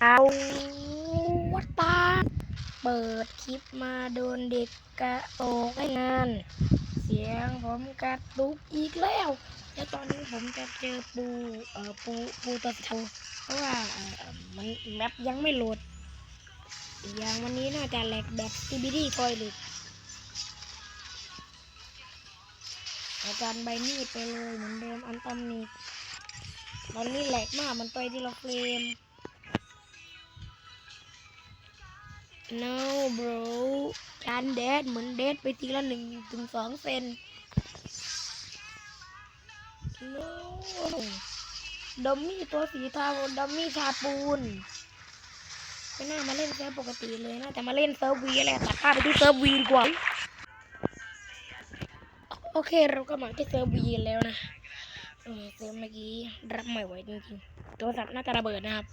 เอาวัตตาเปิดคลิปมาโดนเด็กกระโตกได้งาน เสียงผมกระตุกอีกแล้ว แล้วตอนนี้ผมจะเจอปูเอ่อปูปูตัวเทาเพราะว่ามันแมปยังไม่โหลด อย่างวันนี้น่าจะแหลกแบบ CBD ทอยเลยอาจารย์ใบมีดไปเลยเหมือนเดิมอันตอมนี ตอนนี้แหลกมาก มันไปที่เราเฟรม no bro การเดดเหมือนเดดไปทีละหนึ่งถึงสองเซน no ดัมมี่ตัวสีทาดัมมี่ชาปูนไม่น่ามาเล่นเซิร์ฟปกติเลยน่าจะมาเล่นเซิร์ฟวีแหละตัดภาพไปที่เซิร์ฟวีดีกว่า โอเคเราก็มาที่เซิร์ฟวีแล้วนะ เออเซิร์ฟเมื่อกี้รับไม่ไหวจริงๆโทรศัพท์น่าจะระเบิดนะครับ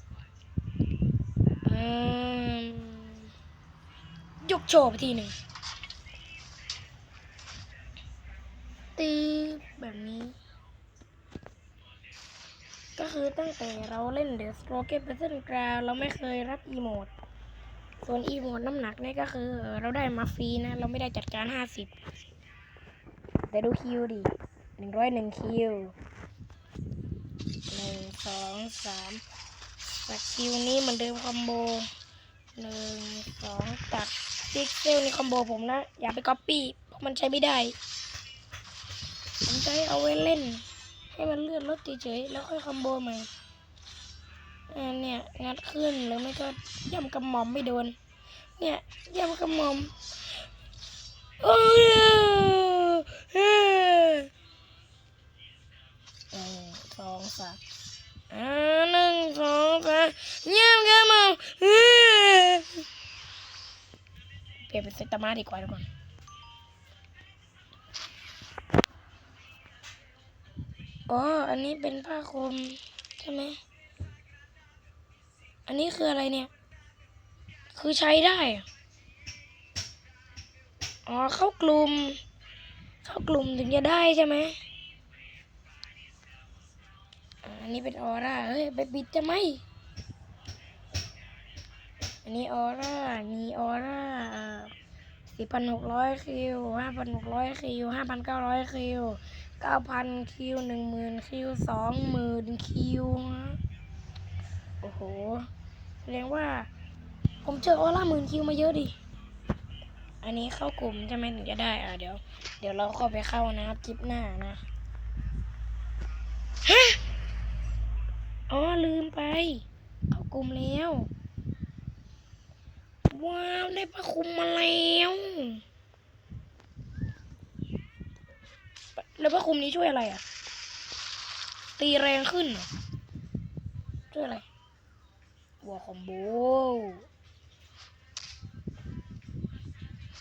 ยกโชว์ไปทีหนึ่งตีแบบนี้ ก็คือตั้งแต่เราเล่นเดอะสโตรเกตเป็นเส้นกราวเราไม่เคยรับอีโมด ส่วนอีโมดน้ำหนักเนี่ยก็คือ เราได้มาฟรีนะ เราไม่ได้จัดการห้าสิบแต่ดูคิวดิหนึ่งร้อยหนึ่งคิว สองสามสักคิวนี้เหมือนเดิมคอมโบหนึ่งสองตัดพิกเซลในคอมโบผมนะ อย่าไปก๊อปปี้เพราะมันใช้ไม่ได้ ผมจะให้เอาไว้เล่น ให้มันเลื่อนรถเฉยๆแล้วค่อยคอมโบใหม่อ่าเนี่ยงัดขึ้นหรือไม่ก็ย่ำกระหม่อมไม่โดน เนี่ยย่ำกระหม่อมโอ้ยเฮ้ยหนึ่งสองสาม หนึ่งสองสามย่ำกระหม่อมเฮ้ยเปลี่ยนเป็นเซตามาดีกว่าทุกคนอ๋อ อันนี้เป็นผ้าคลุมใช่ไหม อันนี้คืออะไรเนี่ย คือใช้ได้ อ๋อ เข้ากลุ่ม เข้ากลุ่มถึงจะได้ใช่ไหม อันนี้เป็นออร่าเฮ้ยไปปิดจะไหมอันนี้ออร่ามีออร่าสี่พันหกร้อยคิวห้าพันหกร้อยคิวห้าพันเก้าร้อยคิวเก้าพันคิวหนึ่งหมื่นคิวสองหมื่นคิวโอ้โหแสดงว่า ผมเจอออร่าหมื่นคิวมาเยอะดิอันนี้เข้ากลุ่มใช่ไหมถึงจะได้อะเดี๋ยว เดี๋ยวเราเข้าไปเข้านะครับคลิปหน้านะฮะ อ๋อลืมไป เข้ากลุ่มแล้ว ว้าวได้ผ้าคลุมมาแล้วแล้วผ้าคลุมนี้ช่วยอะไรอะ ตีแรงขึ้น ช่วยอะไรวัวคอมโบ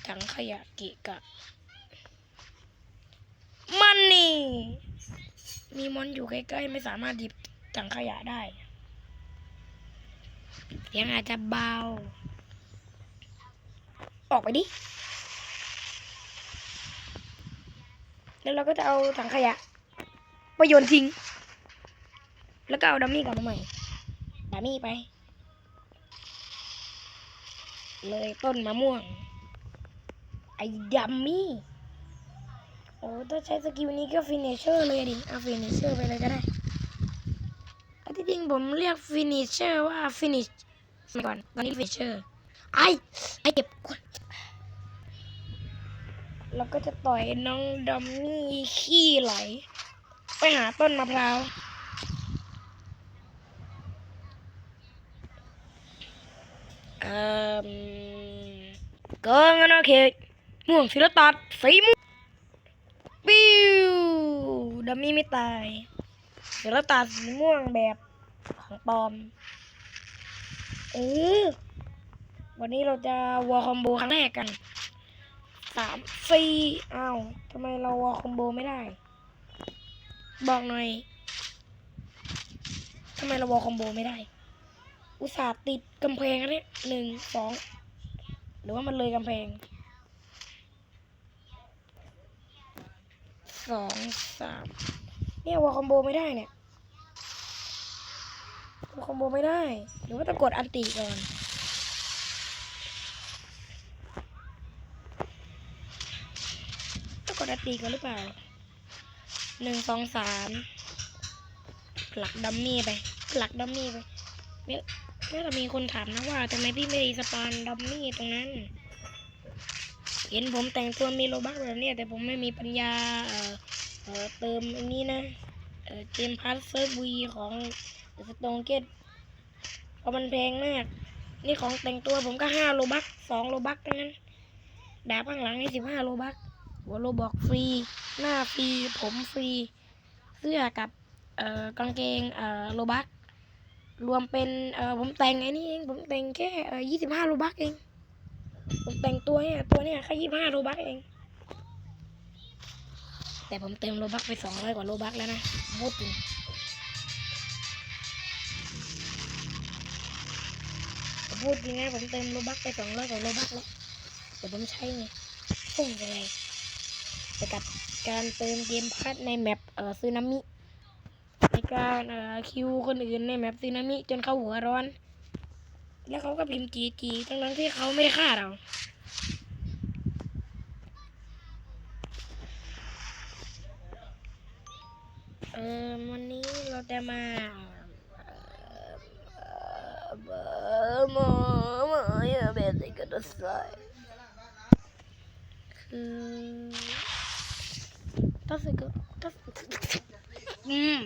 ถังขยะเกะกะ มันนี่ มีมอนอยู่ใกล้ๆ ไม่สามารถหยิบ ถังขยะได้ เสียงอาจจะเบา ออกไปดิ แล้วเราก็จะเอาถังขยะไปโยนทิ้ง แล้วก็เอาดัมมี่กลับมาใหม่ ดัมมี่ไป เลยต้นมะม่วง ไอ้ดัมมี่ โอ้ถ้าใช้สกิลนี้ก็ฟินิชเชอร์เลยดิ เอาฟินิชเชอร์ไปเลยก็ได้ งผมเรียกฟินิชเชอร์ว่าฟินิชมาก่อนตอนนี้ฟินิชเชอร์ไอ้ไอ้เก็บก่อนเราก็จะต่อยน้องดัมมี่ขี้ไหล ไปหาต้นมะพร้าวเอ่อกินกันนะเขตม่วงศิลตัดสีม่วงปิ้วดัมมี่ไม่ตายศิลตัดสีม่วงแบบ ของปลอมเออวันนี้เราจะวอลคอมโบครั้งแรกกันสามสี่อ้าวทำไมเราวอลคอมโบไม่ได้ บอกหน่อยทำไมเราวอลคอมโบไม่ได้ อุตส่าห์ติดกำแพงอันเนี้ยหนึ่งสองหรือว่ามันเลยกำแพงสองสามเนี่ยวอลคอมโบไม่ได้เนี่ย คอมโบไม่ได้ หรือว่าต้องกดอันติก่อน ต้องกดอันติก่อนหรือเปล่าหนึ่งสองสามผลักดัมมี่ไปผลักดัมมี่ไปเนี่ยน่าจะมีคนถามนะว่าทำไมพี่ไม่สปานดัมมี่ตรงนั้น เห็นผมแต่งตัวมีโลบักแบบนี้แต่ผมไม่มีปัญญา เอ่อเติมอันนี้นะ เกมพาร์ทเซิร์ฟวีของสตองเกตเพราะมันแพงมาก นี่ของแต่งตัวผมก็ห้าโลบักสองโลบักทั้งนั้นดาบข้างหลังนี่สิบห้าโลบักหัวโลบอกฟรี หน้าฟรี ผมฟรี เสื้อกับเอ่อกางเกงเอ่อโลบักรวมเป็นเอ่อผมแต่งไอ้นี่เองผมแต่งแค่เอ่อยี่สิบห้าโลบักเองผมแต่งตัวเนี่ยตัวเนี่ยแค่ยี่ห้าโลบักเอง แต่ผมเติมโลบักไปสองร้อยกว่าโลบักแล้วนะพูดจริงพูดจริงนะผมเติมโลบักไปสองร้อยกว่าโลบักแล้วแต่ผมใช้ไงพุ่งไปเลยแต่กับการเติมเกมพัทในแมปเอ่อซึนามิในการเอ่อคิวคนอื่นในแมปซึนามิจนเขาหัวร้อน แล้วเขาก็พิมพ์จีจีทั้งนั้นที่เขาไม่ได้ฆ่าเรา ออวันนี้เราจะมาเออหมอหมออย่าเบสกันนะสายคือถ้าสึกก็ถ้าอืม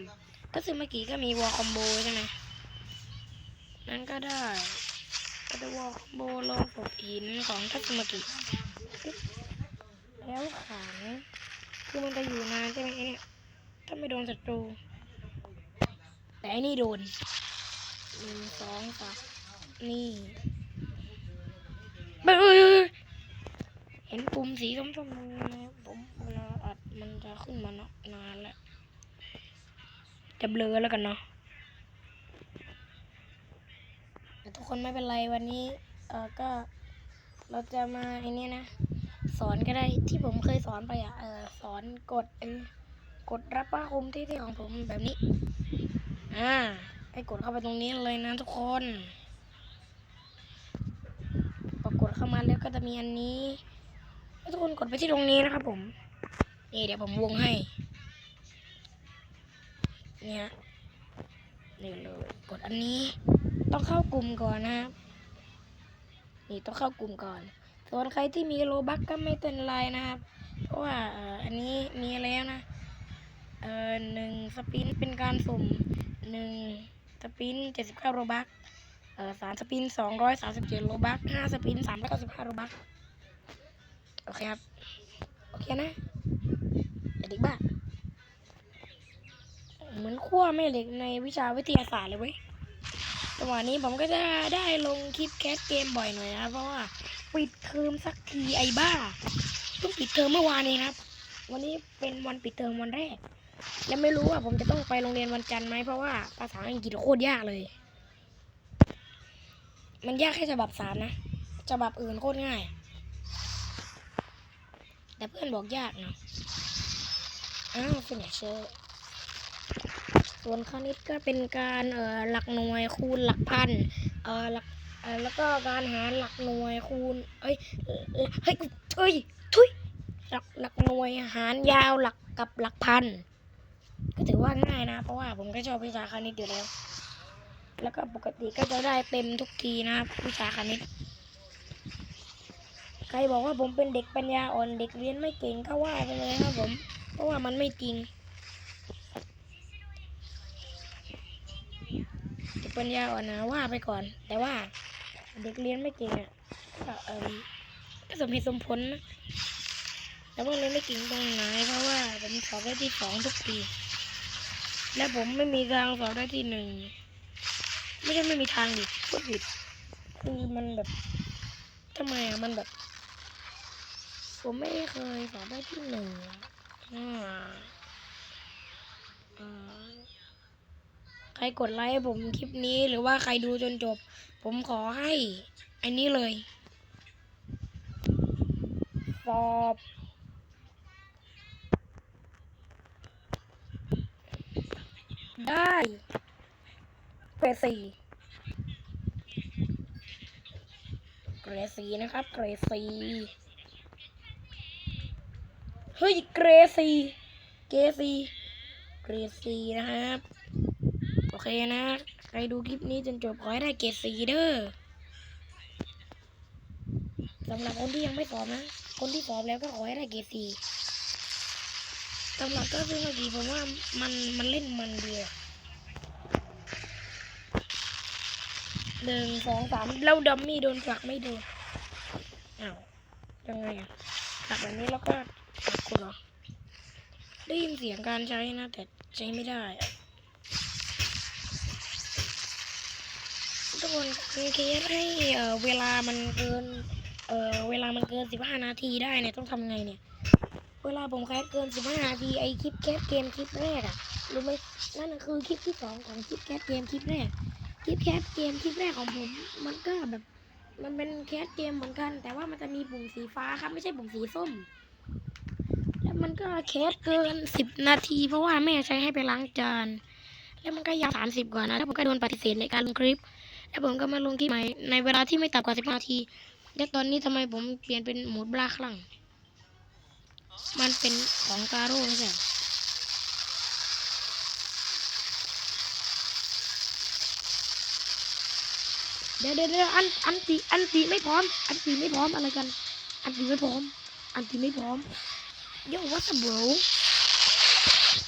ถ้าสึกเมื่อกี้ก็มีวอลคอมโบใช่ไหมนั้นก็ได้ ก็จะวอลคอมโบลงศพหินของทัศมกิแล้วขังคือมันจะอยู่นานใช่ไหมเนี่ย ถ้าไม่โดนศัตรู แต่อันนี้โดนหนึ่งสองสามนี่เบ้ยเห็นปุ่มสีส้มๆไหมผมเวลาอัดมันจะขึ้นมาเนาะนานแล้วจะเบลอแล้วกันเนาะแต่ทุกคนไม่เป็นไรวันนี้ เออก็เราจะมาไอ้นี่นะ สอนก็ได้ที่ผมเคยสอนไปอะเออสอนกดเออ กดรับผ้าคลุมที่ที่ของผมแบบนี้ อ่า ให้กดเข้าไปตรงนี้เลยนะทุกคนพอกดเข้ามาแล้วก็จะมีอันนี้ให้ทุกคนกดไปที่ตรงนี้นะครับผม นี่เดี๋ยวผมวงให้ เนี่ยนี่เลยกดอันนี้ ต้องเข้ากลุ่มก่อนนะครับ นี่ต้องเข้ากลุ่มก่อน ส่วนใครที่มีโลบักก็ไม่เป็นไรนะครับ เพราะว่าอ่ออันนี้มีแล้วนะ เอ่อหนึ่งสปินเป็นการสุ่มหนึ่งสปินเจ็ดสิบเก้าโลบักเอ่อสามสปินสองร้อยสามสิบเจ็ดโลบักห้าสปินสามร้อยเก้าสิบห้าโลบักโอเคครับ โอเคนะเด็กบ้าเหมือนขั้วแม่เหล็กในวิชาวิทยาศาสตร์เลยเว้ยจังหวะนี้ผมก็จะได้ลงคลิปแคสเกมบ่อยหน่อยนะเพราะว่าปิดเทอมสักทีไอ้บ้าเพิ่งปิดเทอมเมื่อวานเองครับ วันนี้เป็นวันปิดเทอมวันแรก และไม่รู้ว่าผมจะต้องไปโรงเรียนวันจันทร์ไหมเพราะว่าภาษาอังกฤษโคตรยากเลย มันยากแค่ฉบับสามนะฉบับอื่นโคตรง่าย แต่เพื่อนบอกยากเนาะอ้าวฟินิชเชอร์ส่วนคณิตก็เป็นการเอ่อหลักหน่วยคูณหลักพันเอ่อหลักเอ่อแล้วก็การหารหลักหน่วยคูณเอ้ยเอ่อเอ่อเฮ้ยเอ้ยทุยหลักหลักหน่วยหารยาวหลักกับหลักพัน ก็ถือว่าง่ายนะ เพราะว่าผมก็ชอบวิชาคณิตอยู่แล้ว แล้วก็ปกติก็จะได้เต็มทุกทีนะวิชาคณิต ใครบอกว่าผมเป็นเด็กปัญญาอ่อนเด็กเรียนไม่เก่งก็ว่าไปเลยครับผม เพราะว่ามันไม่จริงเด็กปัญญาอ่อนนะว่าไปก่อน แต่ว่าเด็กเรียนไม่เก่งอะก็เออก็สมเหตุสมผลนะแต่ว่าเรียนไม่เก่งตรงไหนเพราะว่าผมสอบได้ที่สองทุกปี และผมไม่มีทางสอบได้ที่หนึ่งไม่ใช่ไม่มีทางดิพูดผิดคือมันแบบทำไมอะมันแบบ ผมไม่เคยสอบได้ที่หนึ่งอ่าอ่าใครกดไลค์ผมคลิปนี้หรือว่าใครดูจนจบ ผมขอให้ อันนี้เลย สอบ ได้เกรดสี่เกรดสี่นะครับเกรดสี่เฮ้ยเกรดสี่เกรดสี่เกรดสี่นะครับ โอเคนะ ใครดูคลิปนี้จนจบขอให้ได้เกรดสี่เด้อสำหรับคนที่ยังไม่สอบนะ คนที่สอบแล้วก็ขอให้ได้เกรดสี่ สำหรับก็คือเมื่อกี้ผมว่ามันมันเล่นมันดีอะหนึ่งสองสามแล้วดัมมี่โดนผลักไม่โดนอ้าวยังไงอะผลักแบบนี้แล้วก็ผลักคุณเหรอได้ยินเสียงการใช้นะ แต่ใช้ไม่ได้ทุกคนคือเคสให้เอ่อเวลามันเกินเออเวลามันเกินสิบห้านาทีได้เนี่ยต้องทำไงเนี่ย เวลาผมแคสเกินสิบห้านาทีไอคลิปแคสเกมคลิปแรกอะรู้ไหมนั่นคือคลิปที่สองของคลิปแคสเกมคลิปแรกคลิปแคสเกมคลิปแรกของผม มันก็แบบ มันเป็นแคสเกมเหมือนกัน แต่ว่ามันจะมีปุ่มสีฟ้าครับไม่ใช่ปุ่มสีส้ม แล้วมันก็แคสเกินสิบนาที เพราะว่าแม่ใช้ให้ไปล้างจานแล้วมันก็ยาวสามสิบกว่านะแล้วผมก็โดนปฏิเสธในการลงคลิป แล้วผมก็มาลงคลิปใหม่ในเวลาที่ไม่ต่ำกว่าสิบนาที และตอนนี้ทำไมผมเปลี่ยนเป็นโหมดบลาคลั่ง มันเป็นของกาโร่ไม่ใช่เหรอเดี๋ยวเดี๋ยวเดี๋ยวอันอันติอันติไม่พร้อม อันติไม่พร้อมอะไรกัน อันติไม่พร้อม อันติไม่พร้อมเดี๋ยวว่าสบรู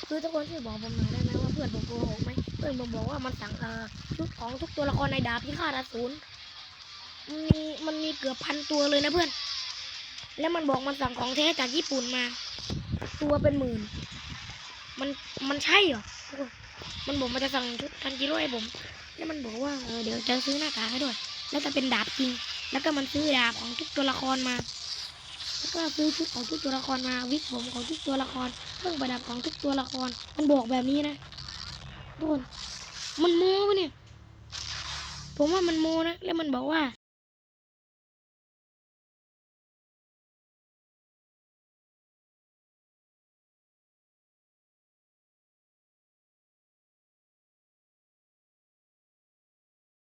คือทุกคนช่วยบอกผมหน่อยได้ไหมว่าเพื่อนผมโกหกไหมเพื่อนผมบอกว่ามันสั่งเอ่อชุดของทุกตัวละครในดาบพิฆาตอสูรมันมีมันมีเกือบพันตัวเลยนะเพื่อน แล้วมันบอกมันสั่งของแท้จากญี่ปุ่นมา ตัวเป็นหมื่น มันมันใช่เหรอทุกคนมันบอกมันจะสั่งชุดทันจิโร่ให้ผม แล้วมันบอกว่าเออเดี๋ยวจะซื้อหน้ากากให้ด้วย แล้วจะเป็นดาบจริง แล้วก็มันซื้อดาบของทุกตัวละครมา แล้วก็ซื้อชุดของทุกตัวละครมาวิกผมของทุกตัวละครเครื่องประดับของทุกตัวละคร มันบอกแบบนี้นะทุกคนมันโม้ปะเนี่ย ผมว่ามันโม้นะ แล้วมันบอกว่า